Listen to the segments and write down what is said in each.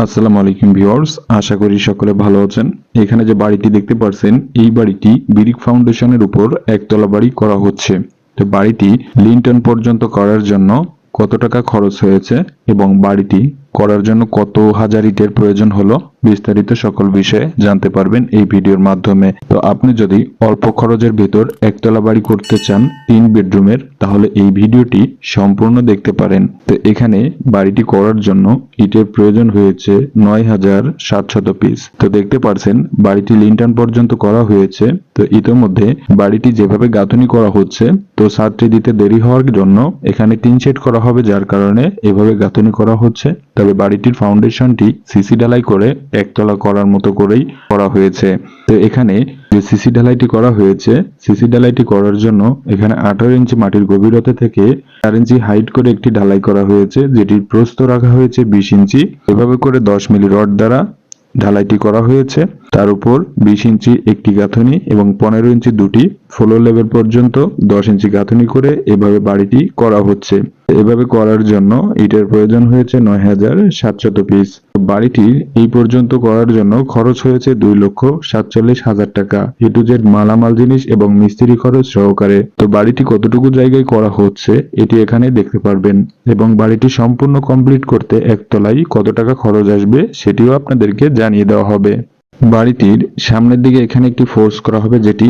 আসসালামু আলাইকুম ভিউয়ার্স, আশা করি সকলে ভালো আছেন। এখানে যে বাড়িটি দেখতে পাচ্ছেন এই বাড়িটি বিরিক ফাউন্ডেশনের উপর একতলা বাড়ি করা হচ্ছে। তো বাড়িটি লিন্টন পর্যন্ত করার জন্য কত টাকা খরচ হয়েছে এবং বাড়িটি করার জন্য কত হাজার ইটের প্রয়োজন হলো বিস্তারিত সকল বিষয়ে জানতে পারবেন এই ভিডিওর মাধ্যমে। তো আপনি যদি অল্প খরচের ভেতর একতলা বাড়ি করতে চান তিন বেডরুমের, তাহলে এই ভিডিওটি সম্পূর্ণ দেখতে পারেন। তো এখানে বাড়িটি করার জন্য ইটের প্রয়োজন হয়েছে নয় হাজার সাতশত পিস তো দেখতে পারছেন, বাড়িটি লিন্টন পর্যন্ত করা হয়েছে। তো ইতোমধ্যে বাড়িটি যেভাবে গাঁথনি করা হচ্ছে, তো ছাদটি দিতে দেরি হওয়ার জন্য এখানে তিন সেট করা হবে, যার কারণে এভাবে গাঁথনি করা হচ্ছে। তবে বাড়িটির ফাউন্ডেশনটি সিসি ঢালাই করে একতলা করার মতো করেই করা হয়েছে। তো এখানে যে সিসি ঢালাইটি করা হয়েছে সিসি ঢালাইটি করার জন্য এখানে আঠারো ইঞ্চি মাটির গভীরতা থেকে চার ইঞ্চি হাইট করে একটি ঢালাই করা হয়েছে, যেটির প্রস্ত রাখা হয়েছে বিশ ইঞ্চি। এভাবে করে দশ মিলি রড দ্বারা ঢালাইটি করা হয়েছে। তার উপর বিশ ইঞ্চি একটি গাঁথনি এবং পনেরো ইঞ্চি দুটি ফ্লোর লেভেল পর্যন্ত দশ ইঞ্চি গাঁথনি করে এভাবে বাড়িটি করা হচ্ছে। এভাবে করার জন্য ইটের প্রয়োজন হয়েছে নয় হাজার সাতশত পিস বাড়িটি এই পর্যন্ত করার জন্য খরচ হয়েছে দুই লক্ষ সাতচল্লিশ হাজার টাকা। এ টু মালামাল জিনিস এবং মিস্ত্রি খরচ সহকারে। তো বাড়িটি কতটুকু জায়গায় করা হচ্ছে এটি এখানে দেখতে পারবেন। এবং বাড়িটি সম্পূর্ণ কমপ্লিট করতে একতলায় কত টাকা খরচ আসবে সেটিও আপনাদেরকে জানিয়ে দেওয়া হবে। বাড়িটির সামনের দিকে এখানে একটি ফোর্স করা হবে যেটি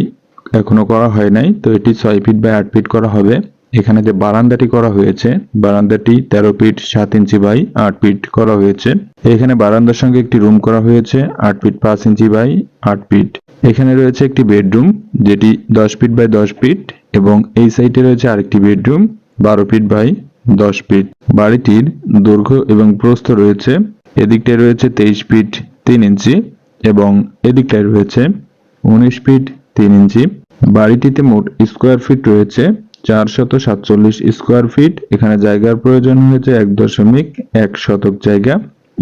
এখনও করা হয় নাই। তো এটি ছয় ফিট বাই আট ফিট করা হবে। এখানে যে বারান্দাটি করা হয়েছে, বারান্দাটি তেরো ফিট সাত ইঞ্চি বাই আট ফিট করা হয়েছে। এখানে বারান্দার সঙ্গে একটি রুম করা হয়েছে, আট ফিট পাঁচ ইঞ্চি বাই আট ফিট এখানে রয়েছে একটি বেডরুম যেটি দশ ফিট বাই দশ ফিট এবং এই সাইডে রয়েছে আরেকটি বেডরুম বারো ফিট বাই দশ ফিট বাড়িটির দৈর্ঘ্য এবং প্রস্থ রয়েছে, এদিকটায় রয়েছে তেইশ ফিট তিন ইঞ্চি এবং এদিকটায় রয়েছে উনিশ ফিট তিন ইঞ্চি। বাড়িটিতে মোট স্কোয়ার ফিট রয়েছে, চারশত সাতচল্লিশ স্কোয়ার ফিট। এখানে জায়গার প্রয়োজন হয়েছে এক দশমিক এক শতক জায়গা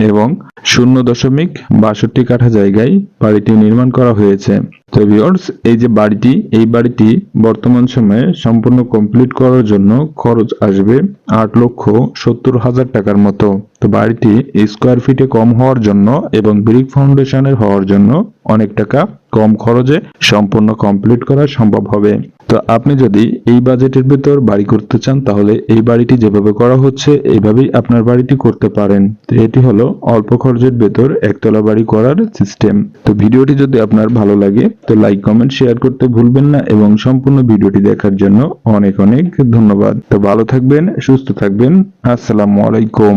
এবং শূন্য দশমিক বাষট্টি কাঠা জায়গায় বাড়িটি নির্মাণ করা হয়েছে। তো ভিউয়ার্স এই যে বাড়িটি, এই বাড়িটি বর্তমান সময়ে সম্পূর্ণ কমপ্লিট করার জন্য খরচ আসবে আট লক্ষ সত্তর হাজার টাকার মতো। তো বাড়িটি স্কোয়ার ফিটে কম হওয়ার জন্য এবং ব্রিক ফাউন্ডেশনের হওয়ার জন্য অনেক টাকা কম খরচে সম্পূর্ণ কমপ্লিট করা সম্ভব হবে। তো আপনি যদি এই বাজেটের ভেতর বাড়ি করতে চান, তাহলে এই বাড়িটি যেভাবে করা হচ্ছে, এইভাবেই আপনার বাড়িটি করতে পারেন। তো এটি হলো অল্প খরচের ভেতর একতলা বাড়ি করার সিস্টেম তো ভিডিওটি যদি আপনার ভালো লাগে, তো লাইক কমেন্ট শেয়ার করতে ভুলবেন না এবং সম্পূর্ণ ভিডিওটি দেখার জন্য অনেক অনেক ধন্যবাদ। তো ভালো থাকবেন, সুস্থ থাকবেন। আসসালামু আলাইকুম।